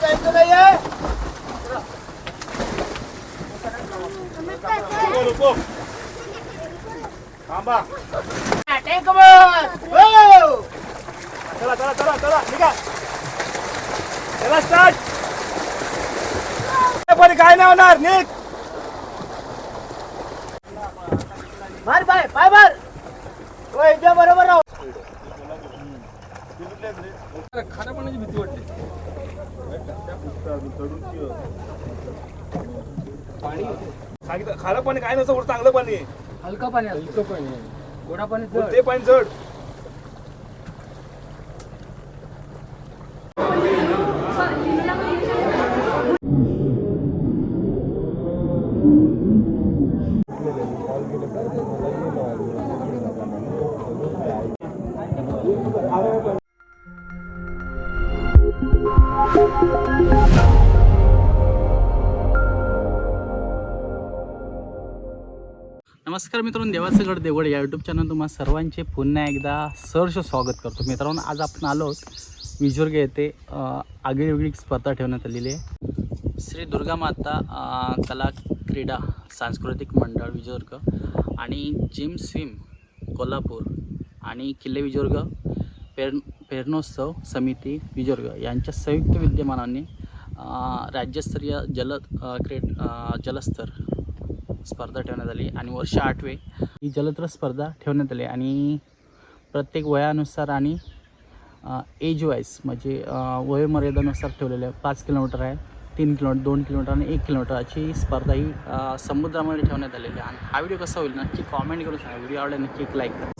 जायचं नाहीये. थांबा. बस हो. चला चला चला चला निघा. चला स्टार्ट पण काय नाही होणार निघ. मार बाय पाय मार. हो बरोबर राहू. खाण्यापाण्याची भीती वाटते. सांगितलं खारं पाणी काय नसतं चांगलं पाणी. आहे. हलका पाणी हलकं पाणी. गोडा पाणी ते पाणी जड. नमस्कार मित्रांनो देवाचं गड देवड या यूट्यूब चॅनल तुम्हा सर्वांचे पुन्हा एकदा सहर्ष स्वागत करतो. मित्रांनो आज आपण आलो आहोत विजोर्ग येथे आगळीवेगळी स्पर्धा ठेवण्यात आलेली आहे. श्री दुर्गा माता कला क्रीडा सांस्कृतिक मंडळ विजोर्ग आणि जिम स्विम कोल्हापूर आणि किल्ले विजोर्ग पेर पेरणोत्सव समिती विजोर्ग यांच्या संयुक्त विद्यमानाने राज्यस्तरीय जल क्रीड जलस्तर स्पर्धा ठेवण्यात आली आणि वर्ष आठवे ही जलत्र स्पर्धा ठेवण्यात आली आणि प्रत्येक वयानुसार आणि एज वाईज म्हणजे वयोमर्यादानुसार ठेवलेलं आहे पाच किलोमीटर आहे तीन किलोमीटर दोन किलोमीटर आणि एक किलोमीटर अशी स्पर्धा ही समुद्रामध्ये ठेवण्यात आलेली आहे. आणि हा व्हिडिओ कसा होईल नक्की कॉमेंट करून सांगा. व्हिडिओ आवडला नक्की एक लाईक करा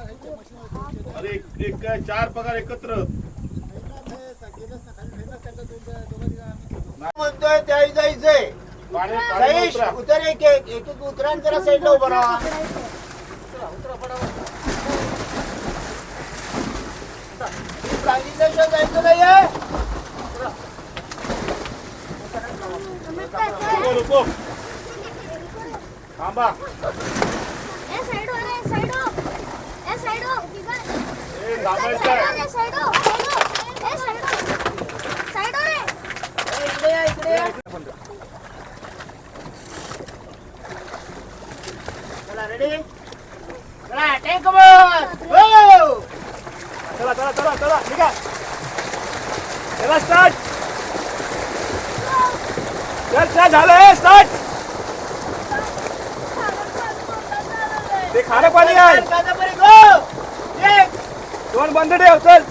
अरे एक- एक काय चार पगार एकत्र. म्हणतोय त्याही जायचंय. सईश उतरा. एक एक एक एक उतरा जरा साईडला उभं राहा. सांगितल्याशिवाय जायचं नाहीये. थांबा ए साइड हो रे साइड हो ए साइड हो ए थांबायचं आहे. ए साइड हो साइड हो ए साइड हो साइड हो रे ए, इकडे या इकडे या चला रेडी चला टेक हो चला चला चला चला चला स्टार्ट चल झालं स्टार्ट ते खारं पाणी आहे दोन बंद ठेव चल.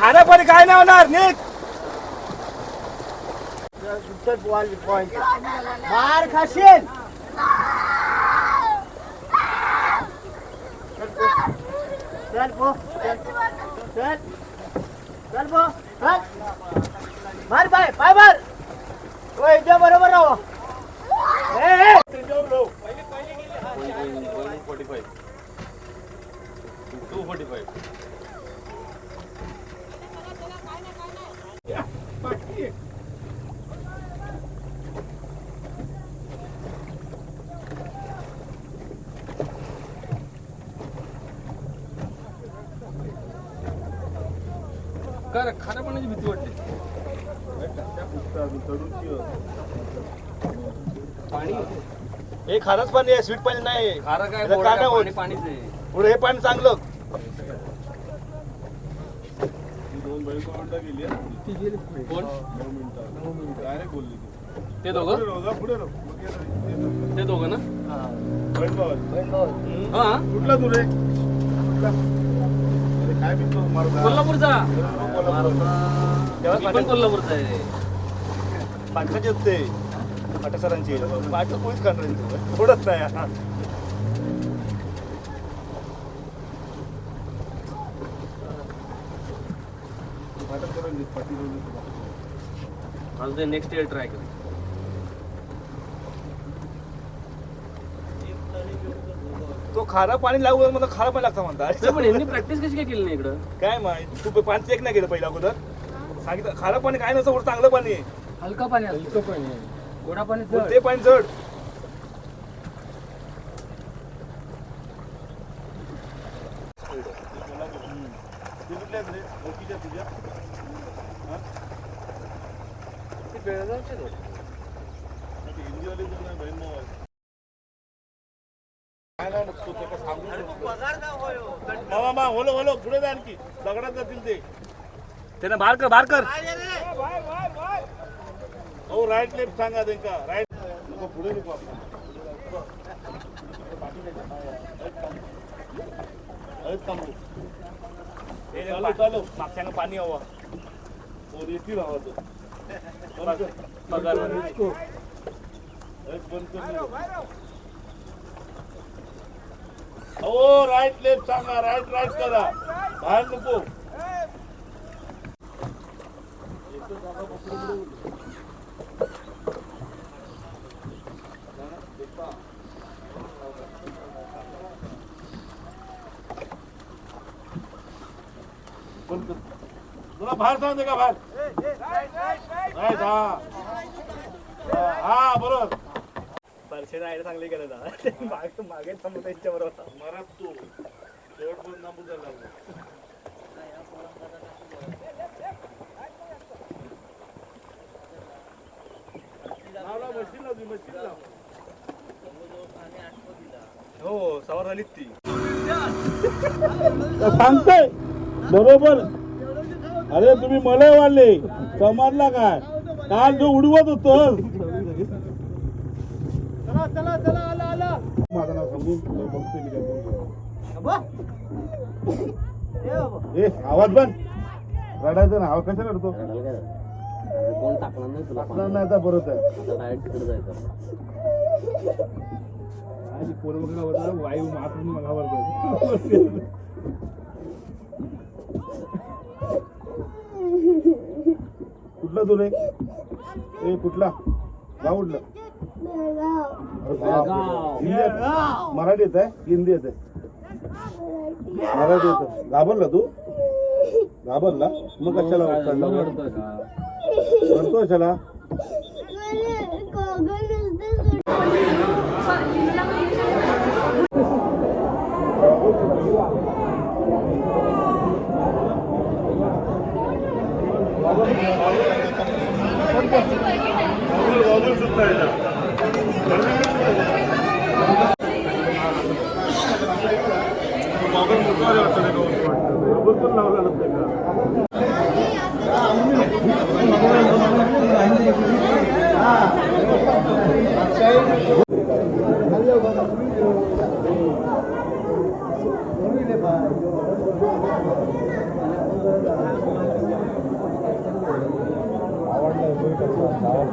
खारं पाणी काय नाही होणार निघ. मार खाशील. चल पो. चल चल. चल पो. चल. मार बाय पाय मार. हो इथे बरोबर राहू. ए, ए. टू फोर्टी काय खाना पाण्याची भीती वाटते पाणी? हे खारच पाणी आहे स्वीट पाणी नाही. खारा काय पाणीच आहे. पुढे हे पाणी चांगलं. पाणीच आहे. पुढे. हे ते. दोघं? ते दोघं ना? हा. कुठला तू रे? काय कोल्हापूरचा. तेव्हा मी पण कोल्हापूरचा आहे. पाटकाचे होते पाटक सरांची पाटक कोणीच करणार थोडंच नाही. आज ते नेक्स्ट इयर ट्राय कर। तो खारा पाणी लागू मला खारा पाणी लागतं म्हणता. पण यांनी प्रॅक्टिस कशी काय केली नाही इकडं? काय माहीत? तू पाणी चेक नाही केलं पहिला अगोदर. सांगितलं खारं पाणी काय नसतं चांगलं पाणी आहे. हलका पाणी हलकं पाणी गोडा पाणी पण ते पाणी जड. मामा होलो होलो पुढे जा आणखी. दगडात जातील ते. त्यांना बाहेर कर बाहेर कर. हो राईट लेफ्ट सांगा त्यांका राईट पुढे नको. चालू चालू. मागच्यानं पाणी हवा. वर येतील हवा तो बंद कर. पगार बंद कर नाही. हो राईट लेफ्ट सांगा राईट राईट करा बाहेर नको बंद कर. जरा बाहेर सांगते का बाहेर राईट हा हा, हा बरोबर परशेने आयडिया चांगली मागे मागे थांबू त्यांच्या बरोबर मरात तू. शेवटपर्यंत थांबू द्यायला लागलो. हो सवार झालीच ती. सांगतोय बरोबर. अरे तुम्ही मला वाढले. समजला काय? काल जो उडवत होतो माझं नाव सांगून बघतोय मी काय ए आवाज बंद. रडायचं ना आवाज कशा रडतो? कोण टाकणार नाही तुला आपला नाही आता परत आहे. डायरेक्ट तिकडे जायचं. आणि पोरं वायू मारून मला आवडतो कुठला तू रे ए कुठला? गाव कुठलं हिंदी येत- मराठी येत आहे हिंदी येत आहे मराठी येत घाबरला तू? घाबरला? मग कशाला चढला करतो कशाला?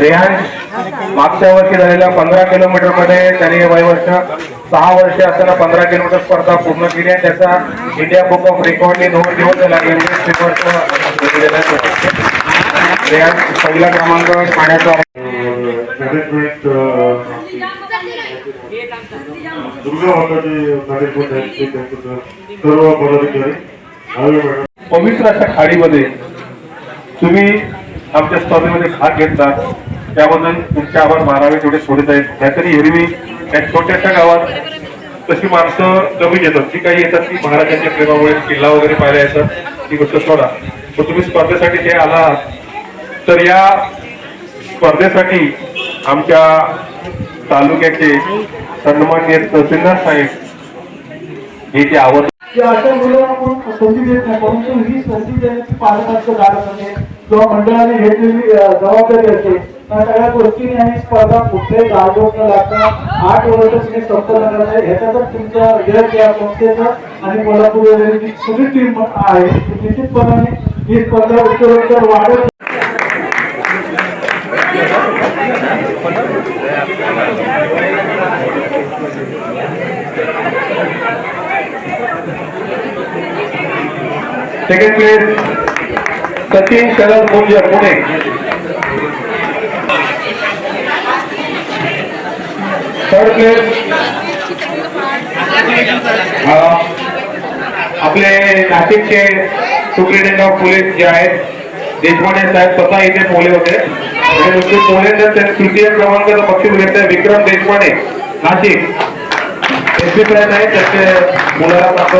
Real मागच्या वर्षी झालेल्या पंधरा किलोमीटरमध्ये त्याने वय वर्ष सहा वर्ष असताना पंधरा किलोमीटर स्पर्धा पूर्ण केली आहे त्याचा इंडिया बुक ऑफ रेकॉर्डने नोंद घेऊन त्याला पहिला क्रमांक पाण्याचा सर्व पवित्र अशा खाडीमध्ये तुम्ही आमच्या स्पर्धेमध्ये भाग घेतलात. त्याबद्दल तुमचे आभार मानावे तेवढे सोडत आहेत. नाहीतरी एरवी त्या छोट्याशा गावात तशी माणसं कमी येतात. जी काही येतात ती महाराजांच्या प्रेमामुळे किल्ला वगैरे पाहायला येतात. ती गोष्ट सोडा. पण तुम्ही स्पर्धेसाठी जे आला तर या स्पर्धेसाठी आमच्या तालुक्याचे सन्मान्य तहसीलदार साहेब हे जे आवड अशा मुलं आपण संधी देत नाही परंतु ही संधी देण्याची पालकांचं गाडं म्हणजे किंवा मंडळाने घेतलेली जबाबदारी असते त्या सगळ्या गोष्टीने आणि स्पर्धा कुठल्याही गाजवत न लागता आठ वर्ष तुम्ही संपन्न करताय ह्याच्यातच तुमचं यश या संस्थेचं आणि कोल्हापूर वगैरे जी सगळी टीम आहे निश्चितपणाने ही स्पर्धा उत्तरोत्तर वाढत सेकंड प्लेस सचिन कलर मुंजर पुणे आपले नाशिकचे सुप्रिटेंडंट ऑफ पोलीस जे आहेत देशपांडे साहेब स्वतः इथे पोले होते. आणि पोले तृतीय क्रमांकाचं बक्षीस घेतलंय विक्रम देशपांडे नाशिक. एस पी प्रयत्न आहे त्याचे मुलाला प्राप्त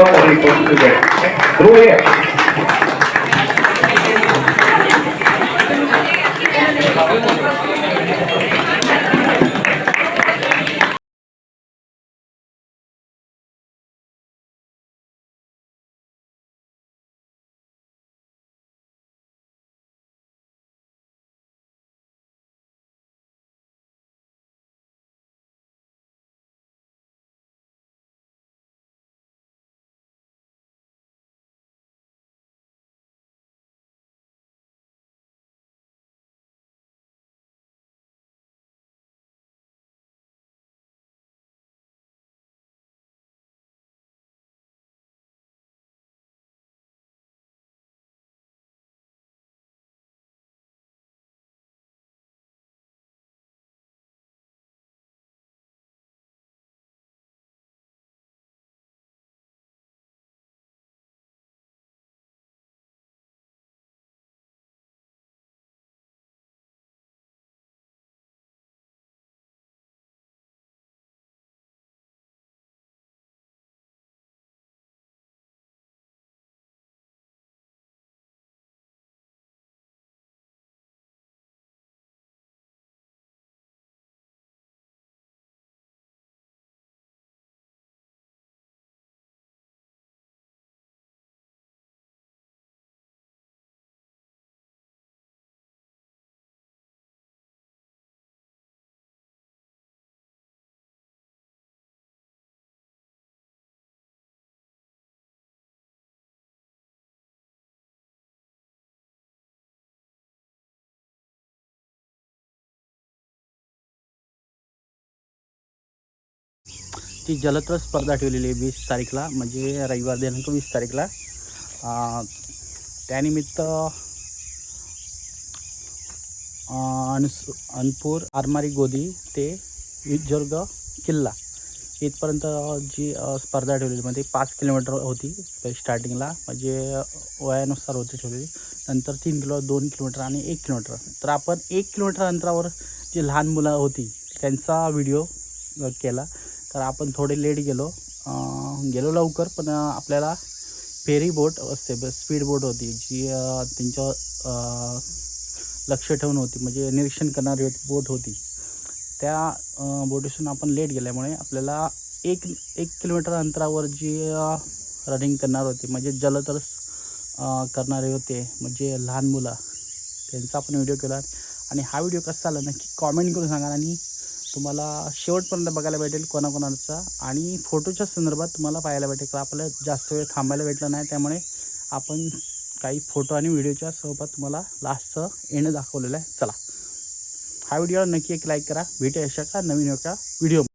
ती जलत्र स्पर्धा ठेवलेली आहे वीस तारीखला म्हणजे रविवार दिनांक वीस तारीखला. त्यानिमित्त अं, अनस अनपूर आरमारी गोदी ते विजर्ग किल्ला इथपर्यंत जी स्पर्धा ठेवलेली म्हणजे पाच किलोमीटर होती स्टार्टिंगला म्हणजे वयानुसार होती ठेवलेली. नंतर तीन किलो दोन किलोमीटर आणि एक किलोमीटर. तर आपण एक किलोमीटर अंतरावर जी लहान मुलं होती त्यांचा व्हिडिओ केला. तर आपण थोडे लेट गेलो. गेलो लवकर पण आपल्याला फेरी बोट असते स्पीड बोट होती जी त्यांच्या लक्ष ठेवून होती म्हणजे निरीक्षण करणारी बोट होती. त्या अं, बोटीतून आपण लेट गेल्यामुळे आपल्याला एक एक किलोमीटर अंतरावर जी रनिंग करणार होती म्हणजे जलतर करणारे होते म्हणजे लहान मुलं. त्यांचा आपण व्हिडिओ केला. आणि हा व्हिडिओ कसा आला नक्की कॉमेंट करून सांगा आणि तुम्हाला शेवटपर्यंत बघायला भेटेल कोणाकोणाचा. आणि फोटोच्या संदर्भात तुम्हाला पाहायला भेटेल का? आपल्याला जास्त वेळ थांबायला भेटलं नाही त्यामुळे आपण काही फोटो आणि व्हिडिओच्या सोबत तुम्हाला लास्टचं एंड दाखवलेलं आहे. चला. हा व्हिडिओ नक्की एक लाईक करा. भेटू अशा का नवीन एका व्हिडिओ